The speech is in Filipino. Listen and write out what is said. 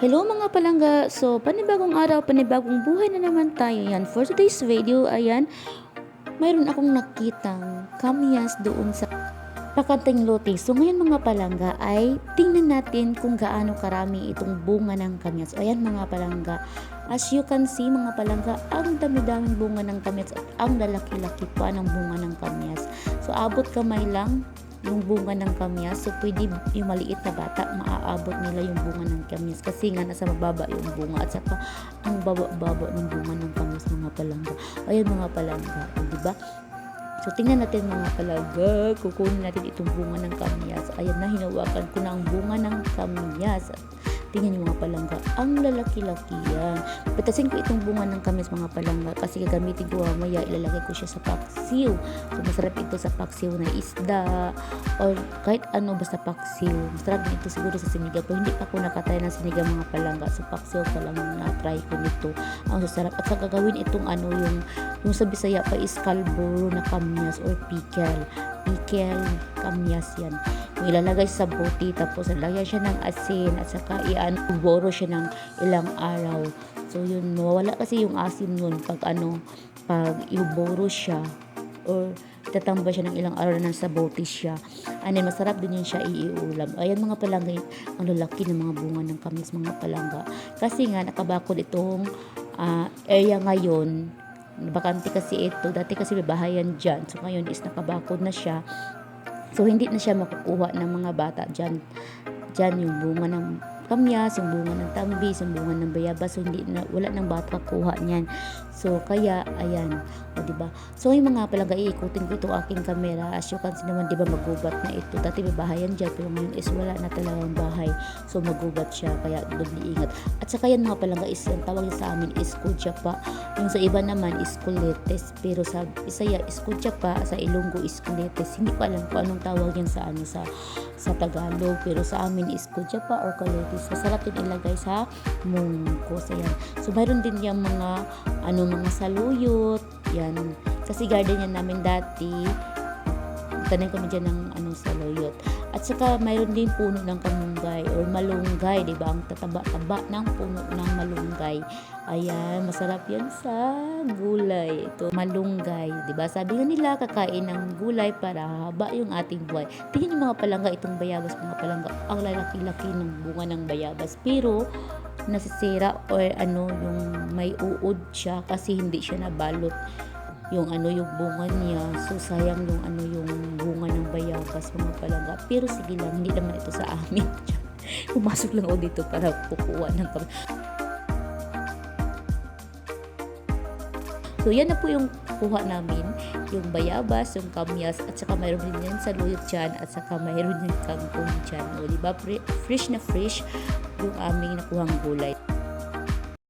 Hello mga palangga! So, panibagong araw, panibagong buhay na naman tayo yan. For today's video, ayan, mayroon akong nakitang kamyas doon sa pakanting lote. So, ngayon mga palangga ay tingnan natin kung gaano karami itong bunga ng kamyas. Ayan mga palangga, as you can see mga palangga, ang dami-daming bunga ng kamyas at ang lalaki-laki pa ng bunga ng kamyas. So, abot kamay lang yung bunga ng kamyas. So, pwede yung maliit na bata, maaabot nila yung bunga ng kamyas. Kasi nga, nasa mababa yung bunga. At saka, ang baba-baba ng bunga ng kamyas, mga palangga. Ayun, mga palangga. O, diba? So, tingnan natin mga palangga. Kukunin natin itong bunga ng kamyas. Ayan na, hinawakan ko na ang bunga ng kamyas. Tingnan yung mga palangga. Ang lalaki-laki yan. Patasin ko itong bunga ng kamis mga palangga kasi gagamitin ko mamaya ilalagay ko siya sa paksiw. So masarap ito sa paksiw na isda or kahit ano basta paksiw. Masarap din ito siguro sa sinigang. Pero hindi pa ako nakatry ng sinigang mga palangga. So paksiw pa lang na-try ko nito. Ang sarap. At saka gagawin itong ano yung yung sa Bisaya pa is kalburo na kamyas or pickle. Pickle kamyas yan. Yung ilalagay sa bote tapos lalagyan siya ng asin at saka ian boro siya ng ilang araw. So yun, mawala kasi yung asin nun pag ano, pag iboro siya or tatamba siya ng ilang araw na nasa bote siya. And then masarap din yun siya iiulam. Ayan mga palangga, ang lalaki ng mga bunga ng kamis mga palangga. Kasi nga nakabakod itong ah, area ngayon. Bakante kasi ito. Dati kasi may bahayan dyan. So ngayon is nakabakod na siya. So, hindi na siya makukuha ng mga bata dyan. Dyan yung bunga ng kamyas, yung bunga ng tambis, yung bunga ng bayabas. So, hindi na, wala ng bata kuha niyan. So, kaya, ayan. O, diba? So, yung mga palaga, iikutin ko itong aking camera. As you can see naman, diba, magubat na ito. Dati may bahayan dyan, pero ngayon is wala na talagang bahay. So, magubat siya. Kaya, doble ingat. At saka yan mga palangga is, yung tawag sa amin is kudyapa. Yung sa iba naman is kuletes. Pero sa Isaya is kudyapa, sa Ilonggo is kuletes. Hindi ko alam kung anong tawag yan sa ano sa sa Tagalog. Pero sa amin is kudyapa or kuletes. Masarap din ilagay sa mungkos. Ayan. So, mayroon din yung mga ano mga saluyot. Yan. Kasi garden yan namin dati. Tanim kami dyan ng ano, saluyot. At saka mayroon din puno ng kamunggay or malunggay, di ba? Ang tataba-taba ng puno ng malunggay. Ayan, masarap yan sa gulay. Ito, malunggay, di ba? Sabi nga nila, kakain ng gulay para haba yung ating buhay. Tingnan yung mga palangga, itong bayabas, mga palangga, ang lalaki-laki ng bunga ng bayabas. Pero, nasisira or ano, yung may uod siya kasi hindi siya nabalot yung ano yung bunga niya so sayang yung ano yung bunga ng bayabas mga palangga pero sige lang hindi naman ito sa amin pumasok lang ako dito para kukuha ng kam- So, yan na po yung kuha namin. Yung bayabas, yung kamyas, at saka mayroon din yan sa luyot dyan, at saka mayroon din kangkong dyan. O, di ba? Fre- fresh na fresh yung aming nakuhang gulay.